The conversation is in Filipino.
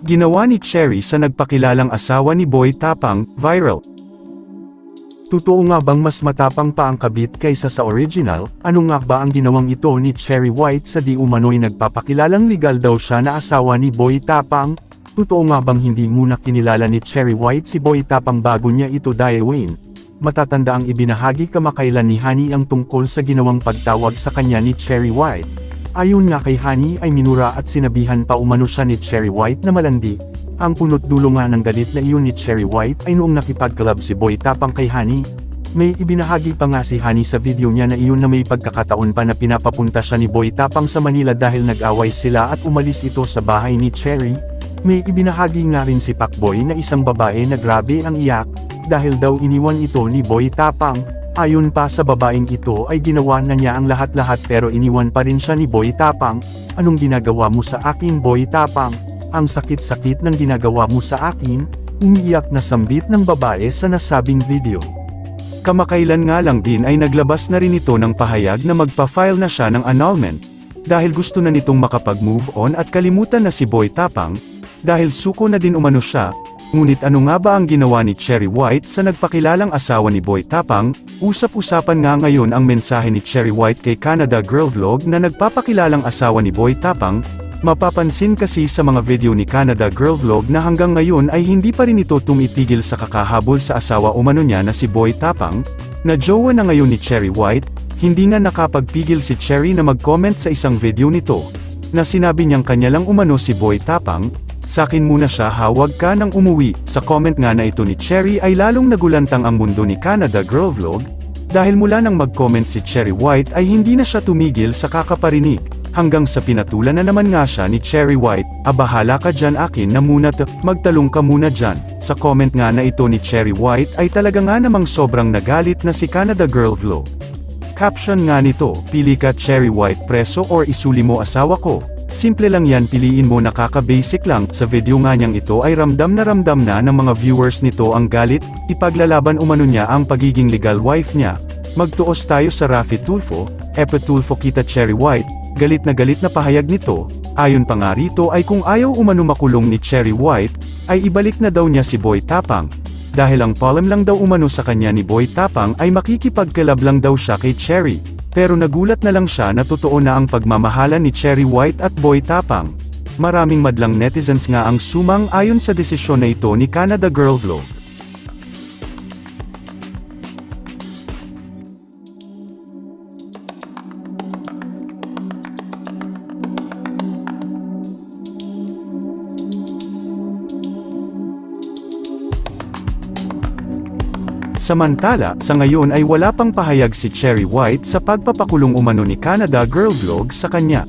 Ginawa ni Cherry sa nagpakilalang asawa ni Boy Tapang, viral. Totoo nga bang mas matapang pa ang kabit kaysa sa original? Ano nga ba ang ginawang ito ni Cherry White sa di umano'y nagpapakilalang legal daw siya na asawa ni Boy Tapang? Totoo nga bang hindi muna kinilala ni Cherry White si Boy Tapang bago niya ito diawin? Matatanda ang ibinahagi kamakailan ni Honey ang tungkol sa ginawang pagtawag sa kanya ni Cherry White. Ayon nga kay Honey ay minura at sinabihan pa umano siya ni Cherry White na malandi, ang punot dulo nga ng galit na iyon ni Cherry White ay noong nakipagkalab si Boy Tapang kay Honey. May ibinahagi pa nga si Honey sa video niya na iyon na may pagkakataon pa na pinapapunta siya ni Boy Tapang sa Manila dahil nag-away sila at umalis ito sa bahay ni Cherry. May ibinahagi nga rin si Pacboy na isang babae na grabe ang iyak, dahil daw iniwan ito ni Boy Tapang. Ayon pa sa babaeng ito ay ginawa na niya ang lahat-lahat pero iniwan pa rin siya ni Boy Tapang. Anong ginagawa mo sa akin Boy Tapang? Ang sakit-sakit ng ginagawa mo sa akin, umiiyak na sambit ng babae sa nasabing video. Kamakailan nga lang din ay naglabas na rin ito ng pahayag na magpa-file na siya ng annulment, dahil gusto na nitong makapag-move on at kalimutan na si Boy Tapang, dahil suko na din umano siya, ngunit ano nga ba ang ginawa ni Cherry White sa nagpakilalang asawa ni Boy Tapang, usap-usapan nga ngayon ang mensahe ni Cherry White kay Canada Girl Vlog na nagpapakilalang asawa ni Boy Tapang, Mapapansin kasi sa mga video ni Canada Girl Vlog na hanggang ngayon ay hindi pa rin ito tumitigil sa kakahabol sa asawa umano niya na si Boy Tapang, na jowa na ngayon ni Cherry White, hindi nga nakapagpigil si Cherry na mag-comment sa isang video nito, na sinabi niyang kanya lang umano si Boy Tapang, Sakin muna siya hawag ka nang umuwi, sa comment nga na ito ni Cherry ay lalong nagulantang ang mundo ni Canada Girl Vlog, dahil mula nang mag-comment si Cherry White ay hindi na siya tumigil sa kakaparinig, hanggang sa pinatulan na naman nga siya ni Cherry White, abahala ka dyan akin na muna t- magtalong ka muna dyan. Sa comment nga na ito ni Cherry White ay talaga nga namang sobrang nagalit na si Canada Girl Vlog. Caption nga nito, pili ka Cherry White preso or isuli mo asawa ko. Simple lang yan piliin mo nakaka-basic lang, sa video nga niyang ito ay ramdam na ramdam na ng mga viewers nito ang galit, ipaglalaban umano niya ang pagiging legal wife niya. Magtuos tayo sa Rafi Tulfo, Epe Tulfo kita Cherry White, galit na galit na pahayag nito, ayon pa nga rito ay kung ayaw umano makulong ni Cherry White, ay ibalik na daw niya si Boy Tapang. Dahil ang problem lang daw umano sa kanya ni Boy Tapang ay makikipagkalab lang daw siya kay Cherry. Pero nagulat na lang siya na totoo na ang pagmamahalan ni Cherry White at Boy Tapang. Maraming madlang netizens nga ang sumang ayon sa desisyon na ito ni Canada Girl Vlog. Samantala, sa ngayon ay wala pang pahayag si Cherry White sa pagpapakulong umano ni Canada Girl Vlog sa kanya.